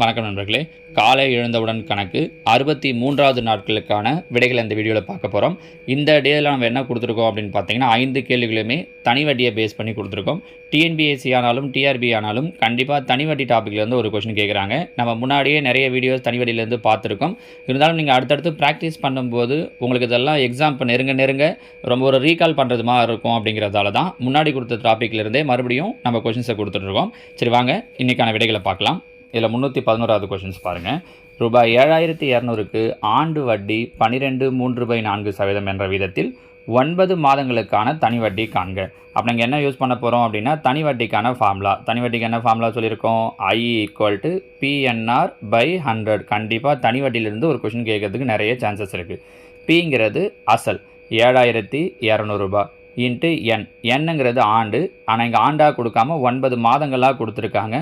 வணக்கம் நண்பர்களே. காலை எழுந்தவுடன் கணக்கு அறுபத்தி மூன்றாவது நாட்களுக்கான விடைகள் இந்த வீடியோவில் பார்க்க போகிறோம் இந்த டேயில் நம்ம என்ன கொடுத்துருக்கோம் அப்படின்னு பார்த்தீங்கன்னா ஐந்து கேள்விகளுமே தனி வட்டியை பேஸ் பண்ணி கொடுத்துருக்கோம். டிஎன்பிஎஸ்சி ஆனாலும் டிஆர்பி ஆனாலும் கண்டிப்பாக தனி வட்டி டாப்பிக்லேருந்து ஒரு கொஷின் கேட்குறாங்க நம்ம முன்னாடியே நிறைய வீடியோஸ் தனி வட்டியிலேருந்து பார்த்துருக்கோம். இருந்தாலும் நீங்கள் அடுத்தடுத்து ப்ராக்டிஸ் பண்ணும்போது உங்களுக்கு இதெல்லாம் எக்ஸாம் இப்போ நெருங்க நெருங்க ரொம்ப ஒரு ரீகால் பண்ணுறது மாதிரி இருக்கும் அப்படிங்கிறதால தான் முன்னாடி கொடுத்த டாப்பிக்லேருந்தே மறுபடியும் நம்ம கொஷின்ஸை கொடுத்துட்ருக்கோம் சரி வாங்க. இன்றைக்கான விடைகளை பார்க்கலாம். இதில் முந்நூற்றி பதினோராவது கொஷின்ஸ் பாருங்கள். ரூபாய் ஏழாயிரத்தி இரநூறுக்கு ஆண்டு வட்டி பன்னிரெண்டு மூன்று பை நான்கு சதவீதம் என்ற விதத்தில் ஒன்பது மாதங்களுக்கான தனி வட்டி காண்க. அப்போ நாங்கள் என்ன யூஸ் பண்ண போகிறோம் அப்படின்னா தனி வட்டிக்கான ஃபார்முலா தனி வட்டிக்கு என்ன ஃபார்முலா சொல்லியிருக்கோம்? I equal to PNR by hundred கண்டிப்பாக தனி வட்டியிலிருந்து ஒரு கொஷின் கேட்கறதுக்கு நிறைய சான்சஸ் இருக்குது பிங்கிறது அசல். ஏழாயிரத்தி இரநூறுபா இன்ட்டு என். என்னங்கிறது ஆண்டு. ஆனால் இங்கே ஆண்டாக கொடுக்காம ஒன்பது மாதங்களாக கொடுத்துருக்காங்க.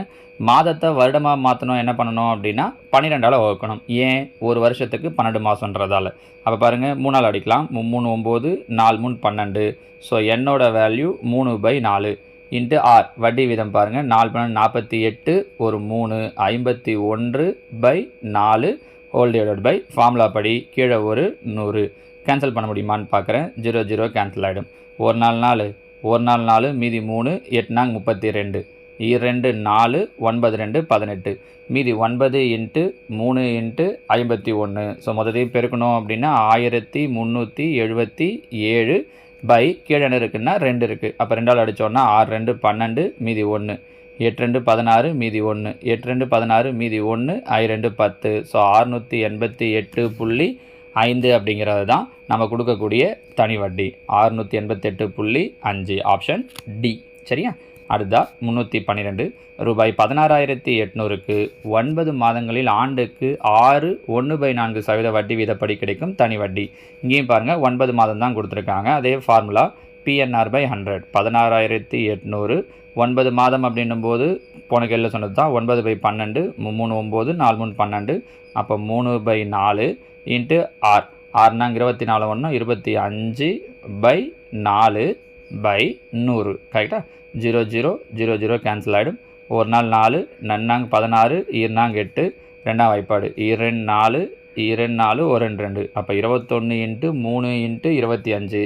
மாதத்தை வருடமாக மாற்றணும் என்ன பண்ணணும் அப்படின்னா பன்னிரெண்டால் வகுக்கணும். ஏன்? ஒரு வருஷத்துக்கு பன்னெண்டு மாதன்றதால அப்போ பாருங்கள் மூணால் அடிக்கலாம். மூணு ஒம்பது நாலு மூணு பன்னெண்டு. ஸோ என்னோட வேல்யூ மூணு பை நாலு. இன்ட்டு ஆர் வட்டி வீதம் பாருங்கள் நாலு பன்னெண்டு நாற்பத்தி எட்டு ஒரு மூணு. ஐம்பத்தி ஒன்று பை நாலு. ஹோல் டிவைடட் பை ஃபார்முலா படி கீழே ஒரு நூறு. கேன்சல் பண்ண முடியுமான்னு பார்க்குறேன் ஜீரோ ஜீரோ கேன்சல் ஆகிடும் ஒரு நாள் நாலு ஒரு நாள் நாலு மீதி மூணு எட்டுனாங்க முப்பத்தி ரெண்டு. இரண்டு நாலு ஒன்பது ரெண்டு பதினெட்டு. மீதி ஒன்பது இன்ட்டு மூணு இன்ட்டு ஐம்பத்தி ஒன்று. ஸோ மொத்தத்தையும் பெருக்கணும் அப்படின்னா ஆயிரத்தி முந்நூற்றி எழுபத்தி ஏழு பை கீழே என்ன இருக்குன்னா ரெண்டு இருக்குது அப்போ ரெண்டால் அடித்தோன்னா ஆறு ரெண்டு பன்னெண்டு மீதி ஒன்று. எட்டு ரெண்டு பதினாறு மீதி ஒன்று. எட்டு ரெண்டு பதினாறு மீதி ஒன்று ஐ ரெண்டு பத்து. ஸோ ஆறுநூற்றி எண்பத்தி எட்டு புள்ளி ஐந்து அப்படிங்கிறது தான் நம்ம கொடுக்கக்கூடிய தனி வட்டி. அறுநூற்றி எண்பத்தெட்டு புள்ளி அஞ்சு ஆப்ஷன் டி சரியா? அடுத்தா முந்நூற்றி பன்னிரெண்டு. ரூபாய் பதினாறாயிரத்தி எட்நூறுக்கு ஒன்பது மாதங்களில் ஆண்டுக்கு ஆறு ஒன்று பை நான்கு சதவீத வட்டி வீதப்படி கிடைக்கும் தனி வட்டி. இங்கேயும் பாருங்கள் ஒன்பது மாதம் தான் கொடுத்துருக்காங்க. அதே ஃபார்முலா பிஎன்ஆர் பை ஹண்ட்ரட் பதினாறாயிரத்தி எட்நூறு. ஒன்பது மாதம் அப்படின்னும் போது போன கேள்வியில் சொன்னது தான் ஒன்பது பை பன்னெண்டு மூணு ஒம்பது நாலு மூணு பன்னெண்டு. அப்போ மூணு பை நாலு இன்ட்டு ஆர் ஆறுனாங்க இருபத்தி நாலு ஒன்று இருபத்தி அஞ்சு பை நாலு பை நூறு. கரெக்டாக zero zero zero zero cancel ஆகிடும் ஒரு நாள் நாலு நன்னாங்க பதினாறு ஈர்னாங்க எட்டு. ரெண்டாம் வாய்ப்பாடு. இரண்டு நாலு இரண்டு நாலு ஒரு ரெண்டு. ரெண்டு அப்போ இருபத்தொன்று இன்ட்டு மூணு இன்ட்டு இருபத்தி அஞ்சு.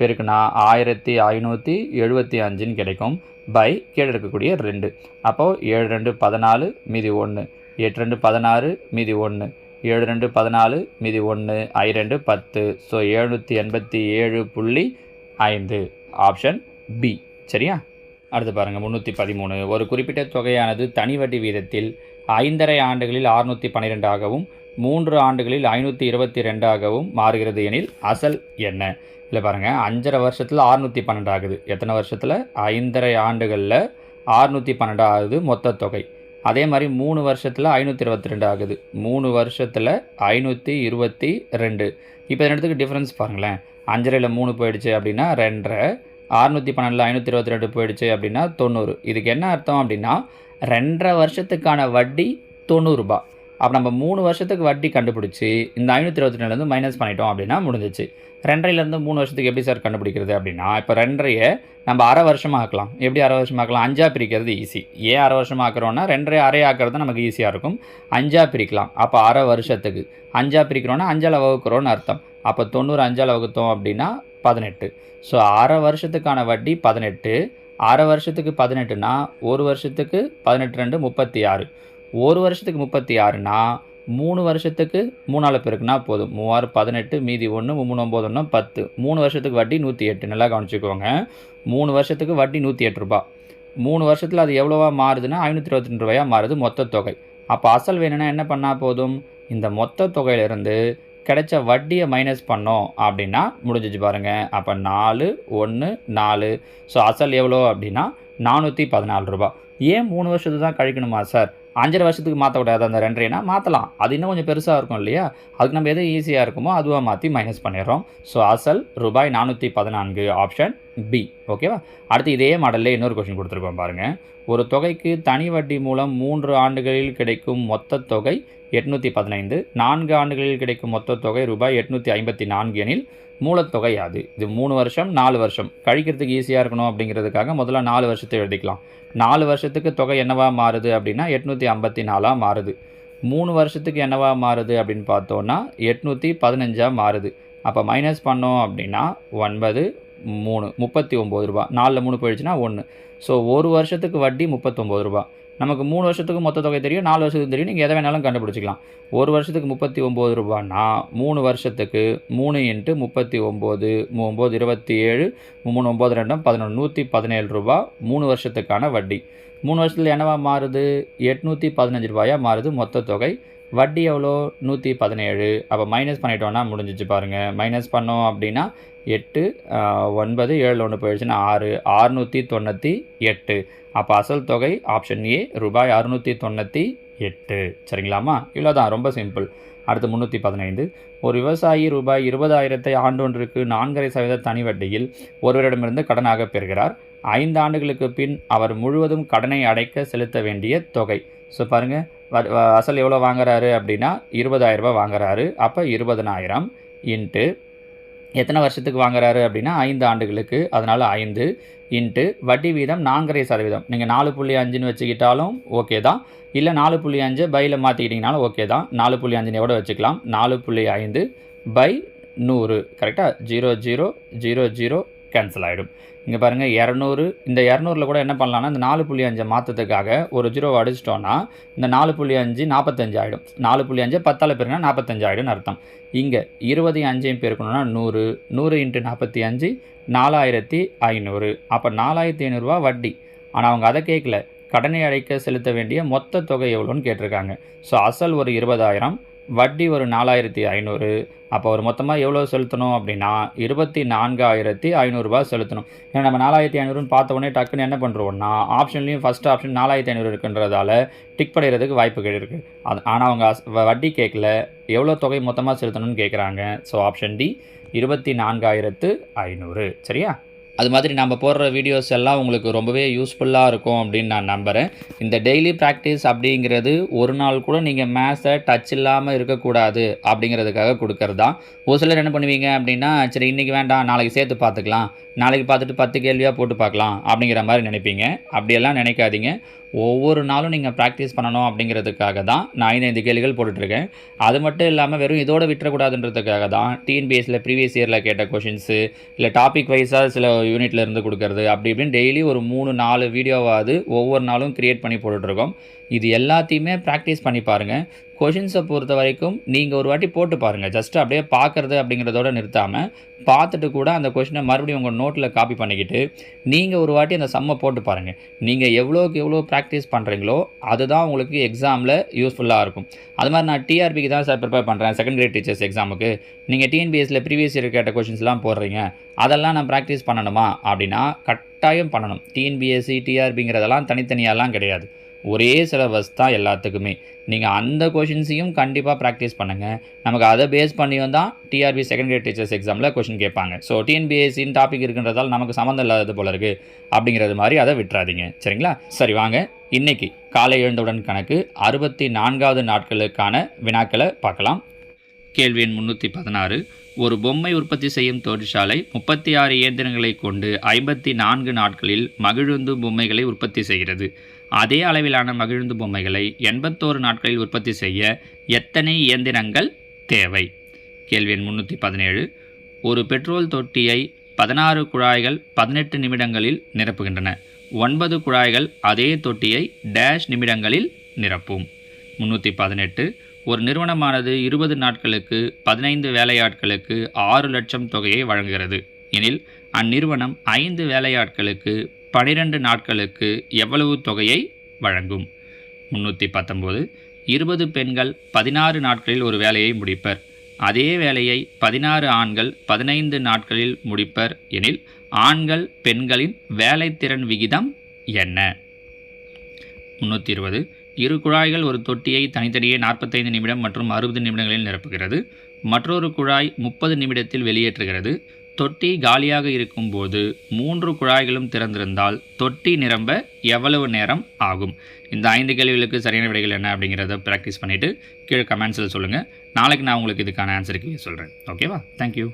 பெருக்குனா ஆயிரத்தி ஐநூற்றி எழுபத்தி அஞ்சுன்னு கிடைக்கும். பை கீழே இருக்கக்கூடிய ரெண்டு. அப்போது ஏழு ரெண்டு பதினாலு மீதி ஒன்று எட்டு ரெண்டு பதினாறு மீதி ஒன்று ஏழு ரெண்டு பதினாலு மீதி ஒன்று ஐ ரெண்டு பத்து. ஸோ எழுநூற்றி எண்பத்தி ஏழு புள்ளி ஐந்து. ஆப்ஷன் பி சரியா? அடுத்து பாருங்கள் முந்நூற்றி பதிமூணு. ஒரு குறிப்பிட்ட தொகையானது தனி வட்டி வீதத்தில் ஐந்தரை ஆண்டுகளில் அறுநூற்றி பன்னிரெண்டாகவும் மூன்று ஆண்டுகளில் ஐநூற்றி இருபத்தி ரெண்டாகவும் மாறுகிறது எனில் அசல் என்ன? இல்லை பாருங்கள் அஞ்சரை வருஷத்தில் ஆறுநூற்றி பன்னெண்டு ஆகுது. எத்தனை வருஷத்தில்? ஐந்தரை ஆண்டுகளில் ஆறுநூற்றி பன்னெண்டு ஆகுது மொத்த தொகை. அதே மாதிரி மூணு வருஷத்தில் ஐநூற்றி இருபத்தி ரெண்டு ஆகுது. மூணு வருஷத்தில் ஐநூற்றி இருபத்தி ரெண்டு. இப்போ ரெண்டுத்துக்கு டிஃப்ரென்ஸ் பாருங்களேன். அஞ்சரையில் மூணு போயிடுச்சு அப்படின்னா ரெண்டரை. அறுநூற்றி பன்னெண்டில் ஐநூற்றி இருபத்தி ரெண்டு போயிடுச்சு அப்படின்னா தொண்ணூறு. இதுக்கு என்ன அர்த்தம் அப்படின்னா ரெண்டரை வருஷத்துக்கான வட்டி தொண்ணூறுரூபா அப்போ நம்ம மூணு வருஷத்துக்கு வட்டி கண்டுபிடிச்சி இந்த ஐநூற்றி இருபத்தி ரெண்டுலேருந்து மைனஸ் பண்ணிட்டோம் அப்படின்னா முடிஞ்சிச்சு. ரெண்டரைலேருந்து மூணு வருஷத்துக்கு எப்படி சார் கண்டுபிடிக்கிறது அப்படின்னா இப்போ ரெண்டரையை நம்ம அரை வருஷமாக ஆக்கலாம் எப்படி அரை வருஷமாக ஆக்கலாம் பிரிக்கிறது ஈஸி ஏன் அரை வருஷமாக ஆக்குறோன்னா ரெண்டரை அரை ஆக்கிறது நமக்கு ஈஸியாக இருக்கும். அஞ்சாக பிரிக்கலாம். அப்போ அரை வருஷத்துக்கு. அஞ்சா பிரிக்கிறோன்னா அஞ்சால் வகுக்கிறோன்னு அர்த்தம். அப்போ தொண்ணூறு அஞ்சால் வகுத்தோம் அப்படின்னா பதினெட்டு. ஸோ அரை வருஷத்துக்கான வட்டி பதினெட்டு. அரை வருஷத்துக்கு பதினெட்டுனா ஒரு வருஷத்துக்கு பதினெட்டு ரெண்டு முப்பத்தி ஆறு. ஒரு வருஷத்துக்கு முப்பத்தி ஆறுனா மூணு வருஷத்துக்கு மூணால் பிறகுனா போதும். மூவாறு பதினெட்டு மீதி ஒன்று மூணு ஒம்பது ஒன்று பத்து. மூணு வருஷத்துக்கு வட்டி நூற்றி எட்டு. நல்லா கவனிச்சுக்கோங்க. மூணு வருஷத்துக்கு வட்டி நூற்றி எட்டு ரூபா. மூணு வருஷத்தில் அது எவ்வளோவா மாறுதுன்னா ஐநூற்றி இருபத்தி ரெண்டு ரூபாயாக மாறுது மொத்த தொகை. அப்போ அசல் வேணும்னா என்ன பண்ணால் போதும்? இந்த மொத்த தொகையிலிருந்து கிடைச்ச வட்டியை மைனஸ் பண்ணோம் அப்படின்னா முடிஞ்சிச்சு பாருங்கள் அப்போ நாலு ஒன்று நாலு. ஸோ அசல் எவ்வளோ அப்படின்னா நானூற்றி பதினாலு ரூபா. ஏன் மூணு வருஷத்துக்கு தான் கழிக்கணுமா சார் அஞ்சரை வருஷத்துக்கு மாற்றக்கூடாது அந்த ரெண்டரைனா மாற்றலாம் அது இன்னும் கொஞ்சம் பெருசாக இருக்கும் இல்லையா? அதுக்கு நம்ம எது ஈஸியாக இருக்குமோ அதுவாக மாற்றி மைனஸ் பண்ணிடுறோம். ஸோ அசல் ரூபாய் நானூற்றி பதினான்கு ஆப்ஷன் பி ஓகேவா அடுத்து இதே மாடலில் இன்னொரு கொஷின் கொடுத்துருக்கோம் பாருங்கள் ஒரு தொகைக்கு தனி வட்டி மூலம் மூன்று ஆண்டுகளில் கிடைக்கும் மொத்த தொகை எட்நூற்றி பதினைந்து நான்கு ஆண்டுகளில் கிடைக்கும் மொத்த தொகை ரூபாய் எட்நூற்றி ஐம்பத்தி நான்கு எனில் மூலத்தொகை அது. இது மூணு வருஷம் நாலு வருஷம். கழிக்கிறதுக்கு ஈஸியாக இருக்கணும் அப்படிங்கிறதுக்காக முதல்ல நாலு வருஷத்தை எழுதிக்கலாம். நாலு வருஷத்துக்கு தொகை என்னவாக மாறுது அப்படின்னா எட்நூற்றி ஐம்பத்தி நாலாக மாறுது. மூணு வருஷத்துக்கு என்னவாக மாறுது அப்படின்னு பார்த்தோன்னா எட்நூற்றி பதினஞ்சாக மாறுது. அப்போ மைனஸ் பண்ணோம் அப்படின்னா ஒன்பது மூணு முப்பத்தி ஒம்பது ரூபா. நாலில் மூணு போயிடுச்சுன்னா ஒன்று ஸோ ஒரு வருஷத்துக்கு வட்டி முப்பத்தொம்பது ரூபா. நமக்கு மூணு வருஷத்துக்கு மொத்த தொகை தெரியும் நாலு வருஷத்துக்கு தெரியும். நீங்கள் எதை வேணாலும் கண்டுபிடிச்சிக்கலாம். ஒரு வருஷத்துக்கு முப்பத்தி ஒம்பது ரூபான்னா மூணு வருஷத்துக்கு மூணு இன்ட்டு முப்பத்தி ஒம்பது ஒம்பது இருபத்தி ஏழு மூணு ஒம்பது ரெண்டும் பதினொன்று நூற்றி பதினேழு ரூபா மூணு வருஷத்துக்கான வட்டி. மூணு வருஷத்தில் என்னவா மாறுது? எட்நூற்றி பதினஞ்சு ரூபாயாக மாறுது மொத்த தொகை. வட்டி எவ்வளோ? நூற்றி பதினேழு. அப்போ மைனஸ் பண்ணிட்டோன்னா முடிஞ்சிச்சு பாருங்கள் மைனஸ் பண்ணோம் அப்படின்னா எட்டு ஒன்பது ஏழு ஒன்று போயிடுச்சுன்னா ஆறு. ஆறுநூற்றி தொண்ணூற்றி எட்டு. அப்போ அசல் தொகை ஆப்ஷன் ஏ ரூபாய் அறுநூற்றி தொண்ணூற்றி எட்டு. சரிங்களாம்மா? இவ்வளோ தான் ரொம்ப சிம்பிள் அடுத்து முந்நூற்றி பதினைந்து. ஒரு விவசாயி ரூபாய் இருபதாயிரத்தை ஆண்டொன்றுக்கு நான்கரை சதவீத தனி வட்டியில் ஒருவரிடமிருந்து கடனாக பெறுகிறார். ஐந்து ஆண்டுகளுக்கு பின் அவர் முழுவதும் கடனை அடைக்க செலுத்த வேண்டிய தொகை. ஸோ பாருங்கள் அசல் எவ்வளோ வாங்குறாரு அப்படின்னா இருபதாயிரம் ரூபாய் வாங்குறாரு. அப்போ இருபதனாயிரம் இன்ட்டு எத்தனை வருஷத்துக்கு வாங்குறாரு அப்படின்னா ஐந்து ஆண்டுகளுக்கு. அதனால் ஐந்து இன்ட்டு வட்டி வீதம் நான்கரை சதவீதம். நீங்கள் நாலு புள்ளி அஞ்சுன்னு வச்சுக்கிட்டாலும் ஓகே தான். இல்லை நாலு புள்ளி அஞ்சு பையில் மாற்றிக்கிட்டிங்கனாலும் ஓகே தான். நாலு புள்ளி அஞ்சுன்னு எவ்வளோ வச்சுக்கலாம். நாலு புள்ளி ஐந்து பை நூறு. கரெக்டாக zero zero zero zero cancel ஆகிடும் இங்கே பாருங்கள் இரநூறு இந்த இரநூறுல கூட என்ன பண்ணலான்னா இந்த நாலு புள்ளி அஞ்சை மாற்றத்துக்காக ஒரு ஜீரோ அடிச்சிட்டோன்னா இந்த நாலு புள்ளி அஞ்சு நாற்பத்தஞ்சு ஆகிடும் நாலு புள்ளி அஞ்சு பத்தால் பேருனா நாற்பத்தஞ்சு ஆகிடும்னு அர்த்தம். இங்கே இருபது அஞ்சையும் பேருக்கணும்னா நூறு நூறு இன்ட்டு நாற்பத்தி அஞ்சு நாலாயிரத்தி ஐநூறு. அப்போ நாலாயிரத்தி ஐநூறுரூவா வட்டி. ஆனால் அவங்க அதை கேட்கல. கடனை அடைக்க செலுத்த வேண்டிய மொத்த தொகை எவ்வளோன்னு கேட்டிருக்காங்க. ஸோ அசல் ஒரு இருபதாயிரம் வட்டி ஒரு நாலாயிரத்தி ஐநூறு. அப்போ ஒரு மொத்தமாக எவ்வளோ செலுத்தணும் அப்படின்னா இருபத்தி நான்காயிரத்தி ஐநூறுரூபா செலுத்தணும். ஏன்னா நம்ம நாலாயிரத்தி ஐநூறுன்னு பார்த்த உடனே டக்குன்னு என்ன பண்ணுறோம்னா ஆப்ஷன்லேயும் ஃபஸ்ட் ஆப்ஷன் நாலாயிரத்தி ஐநூறு இருக்குன்றதால டிக் பண்ணுறதுக்கு வாய்ப்புகள் இருக்குது அது ஆனால் அவங்க வ- வட்டி கேட்கல. எவ்வளோ தொகை மொத்தமாக செலுத்தணும்னு கேட்குறாங்க ஸோ ஆப்ஷன் டி இருபத்தி நான்காயிரத்து ஐநூறு. சரியா? அது மாதிரி நம்ம போடுற வீடியோஸ் எல்லாம் உங்களுக்கு ரொம்பவே யூஸ்ஃபுல்லாக இருக்கும் அப்படின்னு நான் நம்புகிறேன் இந்த டெய்லி ப்ராக்டிஸ் அப்படிங்கிறது ஒரு நாள் கூட நீங்கள் மேத்ஸை டச் இல்லாமல் இருக்கக்கூடாது அப்படிங்கிறதுக்காக கொடுக்கறது தான் ஒரு சிலர் என்ன பண்ணுவீங்க அப்படின்னா சரி இன்றைக்கி வேண்டாம் நாளைக்கு சேர்த்து பார்த்துக்கலாம். நாளைக்கு பார்த்துட்டு பத்து கேள்வியாக போட்டு பார்க்கலாம் அப்படிங்கிற மாதிரி நினைப்பீங்க. அப்படியெல்லாம் நினைக்காதீங்க. ஒவ்வொரு நாளும் நீங்கள் ப்ராக்டிஸ் பண்ணணும் அப்படிங்கிறதுக்காக தான் நான் ஐந்து ஐந்து கேள்விகள் போட்டுட்ருக்கேன். அது மட்டும் இல்லாமல் வெறும் இதோட விட்டுறக்கூடாதுன்றதுக்காக தான் டிஎன்பிஎஸ்சியில் ப்ரீவியஸ் இயரில் கேட்ட கொஷின்ஸு இல்லை டாபிக் வைஸாக சில யூனிட்லேருந்து கொடுக்கறது அப்படி இப்படின்னு டெய்லி ஒரு மூணு நாலு வீடியோவாவது ஒவ்வொரு நாளும் க்ரியேட் பண்ணி போட்டுட்ருக்கோம். இது எல்லாத்தையுமே ப்ராக்டிஸ் பண்ணி பாருங்கள் கொஷின்ஸை பொறுத்த வரைக்கும் நீங்கள் ஒரு வாட்டி போட்டு பாருங்கள் ஜஸ்ட் அப்படியே பார்க்குறது அப்படிங்கிறதோட நிறுத்தாமல் பார்த்துட்டு கூட அந்த கொஷினை மறுபடியும் உங்கள் நோட்டில் காப்பி பண்ணிக்கிட்டு நீங்கள் ஒரு வாட்டி அந்த சம்மை போட்டு பாருங்கள் நீங்கள் எவ்வளோக்கு எவ்வளோ ப்ராக்டிஸ் பண்ணுறீங்களோ அதுதான் உங்களுக்கு எக்ஸாமில் யூஸ்ஃபுல்லாக இருக்கும். அது மாதிரி நான் டிஆர்பிக்கு தான் சார் ப்ரிப்பேர் பண்ணுறேன் செகண்ட் கிரேட் டீச்சர்ஸ் எக்ஸாமுக்கு நீங்கள் டிஎன்பிஎஸ்சியில் ப்ரீவியஸ் இயர் கேட்ட கொஷின்ஸ்லாம் போடுறீங்க. அதெல்லாம் நான் ப்ராக்டிஸ் பண்ணணுமா? அப்படின்னா கட்டாயம் பண்ணணும். டிஎன்பிஎஸ்சி டிஆர்பிங்கிறதெல்லாம் தனித்தனியாலாம் கிடையாது. ஒரே சிலபஸ் தான் எல்லாத்துக்குமே. நீங்கள் அந்த கொஷின்ஸையும் கண்டிப்பாக ப்ராக்டிஸ் பண்ணுங்கள் நமக்கு அதை பேஸ் பண்ணியும் தான் டிஆர்பி செகண்ட் கிரேட் டீச்சர்ஸ் எக்ஸாமில் கொஷின் கேட்பாங்க. ஸோ டிஎன்பிஎஸ்சின்னு டாபிக் இருக்குன்றதால் நமக்கு சம்மந்தம் இல்லாதது போல இருக்குது அப்படிங்கிறது மாதிரி அதை விட்டுறாதீங்க. சரிங்களா? சரி வாங்க. இன்னைக்கு காலை எழுந்தவுடன் கணக்கு அறுபத்தி நான்காவது நாட்களுக்கான வினாக்களை பார்க்கலாம். கேள்வி எண் முந்நூற்றி பதினாறு. ஒரு பொம்மை உற்பத்தி செய்யும் தொழிற்சாலை முப்பத்தி ஆறு இயந்திரங்களை கொண்டு ஐம்பத்தி நான்கு நாட்களில் மகிழுந்து பொம்மைகளை உற்பத்தி செய்கிறது. அதே அளவிலான மகிழ்ந்து பொம்மைகளை எண்பத்தோரு நாட்களில் உற்பத்தி செய்ய எத்தனை இயந்திரங்கள் தேவை? கேள்வி எண் முந்நூற்றி பதினேழு. ஒரு பெட்ரோல் தொட்டியை பதினாறு குழாய்கள் பதினெட்டு நிமிடங்களில் நிரப்புகின்றன. ஒன்பது குழாய்கள் அதே தொட்டியை டேஷ் நிமிடங்களில் நிரப்பும். முந்நூற்றி பதினெட்டு. ஒரு நிறுவனமானது இருபது நாட்களுக்கு பதினைந்து வேலையாட்களுக்கு ஆறு லட்சம் தொகையை வழங்குகிறது. எனில் அந்நிறுவனம் ஐந்து வேலையாட்களுக்கு பனிரெண்டு நாட்களுக்கு எவ்வளவு தொகையை வழங்கும்? முந்நூற்றி பத்தொம்போது இருபது பெண்கள் பதினாறு நாட்களில் ஒரு வேலையை முடிப்பர். அதே வேலையை பதினாறு ஆண்கள் பதினைந்து நாட்களில் முடிப்பர் எனில் ஆண்கள் பெண்களின் வேலைத்திறன் விகிதம் என்ன? முந்நூற்றி இருபது. இரு குழாய்கள் ஒரு தொட்டியை தனித்தனியே நாற்பத்தைந்து நிமிடம் மற்றும் அறுபது நிமிடங்களில் நிரப்புகிறது. மற்றொரு குழாய் முப்பது நிமிடத்தில் வெளியேற்றுகிறது. தொட்டி காலியாக இருக்கும்போது மூன்று குழாய்களும் திறந்திருந்தால் தொட்டி நிரம்ப எவ்வளவு நேரம் ஆகும்? இந்த ஐந்து கேள்விகளுக்கு சரியான விடைகள் என்ன அப்படிங்கிறத ப்ராக்டிஸ் பண்ணிவிட்டு கீழே கமெண்ட்ஸில் சொல்லுங்கள் நாளைக்கு நான் உங்களுக்கு இதுக்கான ஆன்சருக்கு சொல்கிறேன் ஓகேவா தேங்க்யூ